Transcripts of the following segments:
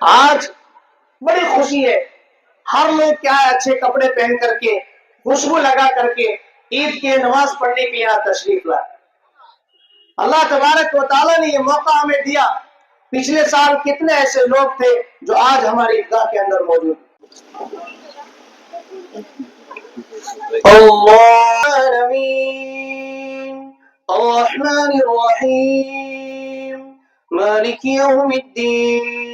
آج بڑی خوشی ہے۔ ہر لوگ کیا ہے، اچھے کپڑے پہن کر کے، خوشبو لگا کر کے عید کے نماز پڑھنے کے یہاں تشریف لائے۔ اللہ تبارک و تعالیٰ نے یہ موقع ہمیں دیا۔ پچھلے سال کتنے ایسے لوگ تھے جو آج ہماری عیدگاہ کے اندر موجود ہیں۔ الرحمن الرحیم، مالک یوم الدین۔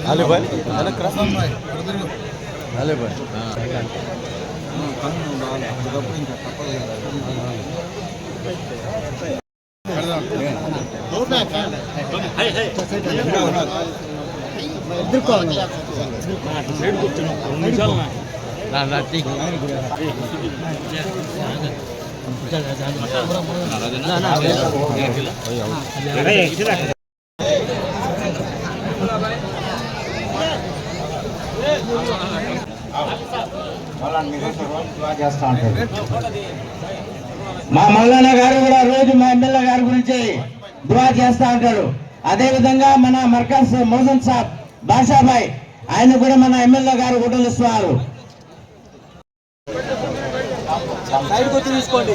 હાલેભાઈ હાલે કૃષ્ણભાઈ હાલેભાઈ ఎదుర్కోవాలి నిమిషాలు నా చేస్తా ఉంటాడు మా మల్లన్న గారు కూడా రోజు మా ఎమ్మెల్యే గారి గురించి దువా చేస్తా ఉంటాడు అదే విధంగా మన మర్కజ్ మోజన్ సాబ్ బాషాబాయ్ ఆయన కూడా మన ఎమ్మెల్యే గారు గుడ్డలిస్తున్నారు ఇస్తున్నారు.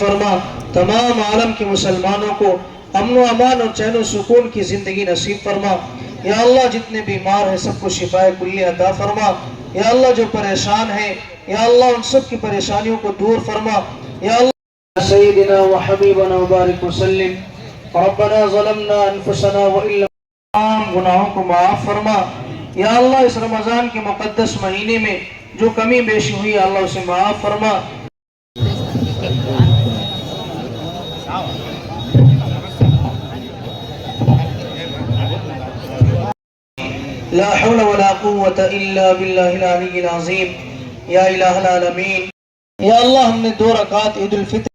فرما، تمام عالم کے مسلمانوں کو امن و امان اور چین و سکون کی زندگی نصیب فرما۔ یا اللہ، جتنے بیمار ہیں، سب کو شفا کلی عطا فرما۔ یا اللہ، جو پریشان ہیں، یا اللہ، ان سب کی پریشانیوں کو دور فرما۔ یا اللہ، سیدنا و حبیبنا مبارک وسلم۔ ربنا ظلمنا انفسنا و الا تمام گناہوں کو معاف فرما۔ یا اللہ، اس رمضان کے مقدس مہینے میں جو کمی بیشی ہوئی اللہ، اسے معاف فرما۔ لا حول ولا قوة إلا بالله العلي العظيم. یا الہ العالمین یا اللہ ہم نے دو رکعت عید الفطر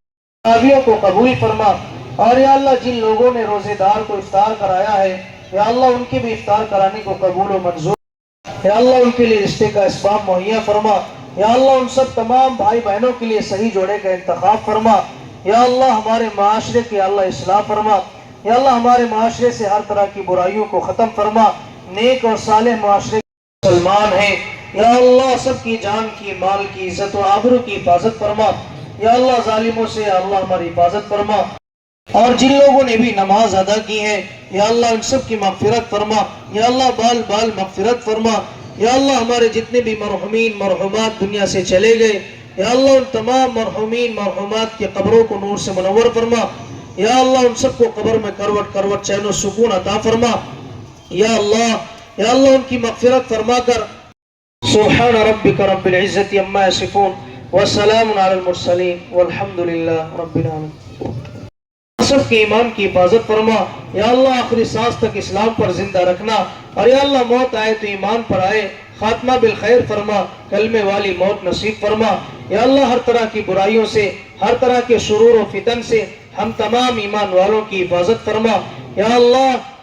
تراویحوں کو قبول فرما اور یا اللہ، جن لوگوں نے روزے دار کو افطار کرایا ہے، یا اللہ، ان کے بھی افطار کرانے کو قبول و منظور یا اللہ، ان کے لیے رشتے کا اسباب مہیا فرما۔ یا اللہ، ان سب تمام بھائی بہنوں کے لیے صحیح جوڑے کا انتخاب فرما۔ یا اللہ، ہمارے معاشرے کے اللہ اصلاح فرما۔ یا اللہ، ہمارے معاشرے سے ہر طرح کی برائیوں کو ختم فرما۔ نیک اور صالح معاشرے کے مسلمان ہیں۔ یا اللہ، سب کی جان کی، مال کی، عزت و آبرو کی حفاظت فرما۔ یا اللہ، ظالموں سے یا اللہ ہماری حفاظت فرما۔ اور جن لوگوں نے بھی نماز ادا کی ہے، یا اللہ، ان سب کی مغفرت فرما۔ یا اللہ، بال بال مغفرت فرما۔ یا اللہ، ہمارے جتنے بھی مرحومین، مرحومات دنیا سے چلے گئے۔ یا اللہ، ان تمام مرحومین، مرحومات کی قبروں کو نور سے منور فرما۔ یا اللہ، ان سب کو قبر میں کروٹ کروٹ چین و سکون عطا فرما۔ یا اللہ یا اللہ ان کی مغفرت فرما کر. سبحان ربك رب العزة عما يصفون وسلام على المرسلين والحمد لله رب العالمين سب کے ایمان کی حفاظت فرما. یا اللہ آخری سانس تک اسلام پر زندہ رکھنا اور یا اللہ موت آئے تو ایمان پر آئے. خاتمہ بالخیر فرما، کلمے والی موت نصیب فرما. یا اللہ ہر طرح کی برائیوں سے، ہر طرح کے شرور و فتن سے ہم تمام ایمان والوں کی حفاظت فرما. یا اللہ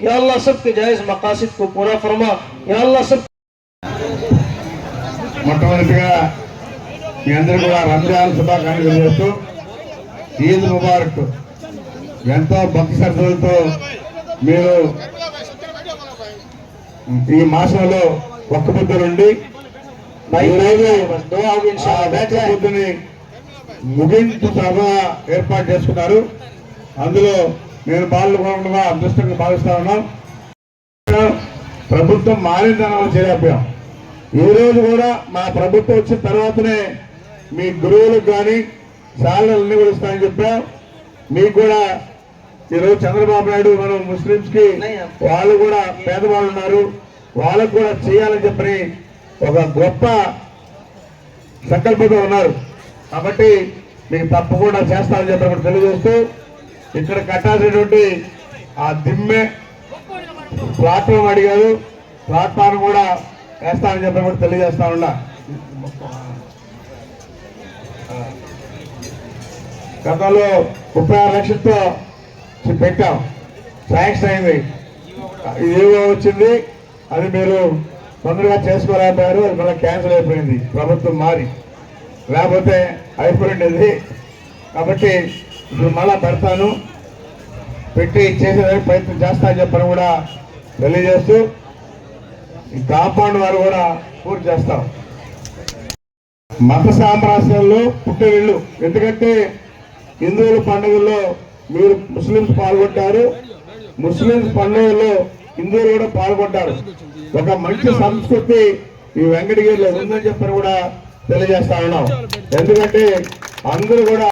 یا اللہ سب کے جائز مقاصد کو پورا فرما یا اللہ سب ఎంతో భక్తి శ్రద్ధలతో మీరు ఈ మాసంలో ఒక్క బుద్ధ నుండి ముగింపు సభ ఏర్పాటు చేసుకున్నారు అందులో నేను పాల్గొనగా అదృష్టంగా భావిస్తా ఉన్నాం. ప్రభుత్వం మారిందని మనం చేరాపాం ఈ రోజు కూడా మా ప్రభుత్వం వచ్చిన తర్వాతనే మీ గురువులకు కానీ శాలరీలన్నీ కూడా ఇస్తామని చెప్పాం. మీకు కూడా ఈరోజు చంద్రబాబు నాయుడు మనం ముస్లింస్కి వాళ్ళు కూడా పేదవాళ్ళు ఉన్నారు. వాళ్ళకు కూడా చేయాలని చెప్పని ఒక గొప్ప సంకల్పంతో ఉన్నారు. కాబట్టి మీకు తప్పకుండా చేస్తామని చెప్పి తెలియజేస్తూ ఇక్కడ కట్టాల్సినటువంటి ఆ దిమ్మె ప్లాట్ఫామ్ అడిగారు. ప్లాట్ఫామ్ కూడా వేస్తామని చెప్పి కూడా తెలియజేస్తా ఉన్నా. గతంలో ముప్పై ఆరు లక్షలతో పెట్టాం. శాంక్షన్ అయింది. ఏవో వచ్చింది అది మీరు తొందరగా చేసుకోలేకపోయారు అది మళ్ళీ క్యాన్సిల్ అయిపోయింది. ప్రభుత్వం మారి. లేకపోతే అయిపోయింది కాబట్టి ఇప్పుడు మళ్ళా పెడతాను. పెట్టి చేసేదానికి ప్రయత్నం చేస్తా చెప్పని కూడా తెలియజేస్తూ ఈ కాంపౌండ్ వారు కూడా పూర్తి చేస్తాం. మత సామ్రాజ్యంలో పుట్టినిల్లు ఎందుకంటే హిందువుల పండుగల్లో మీరు ముస్లింస్ పాల్గొంటారు. ముస్లింస్ పండుగల్లో హిందువులు కూడా పాల్గొంటారు. ఒక మంచి సంస్కృతి ఈ వెంకటగిరిలో ఉందని చెప్పని కూడా తెలియజేస్తా ఉన్నాం. ఎందుకంటే అందరూ కూడా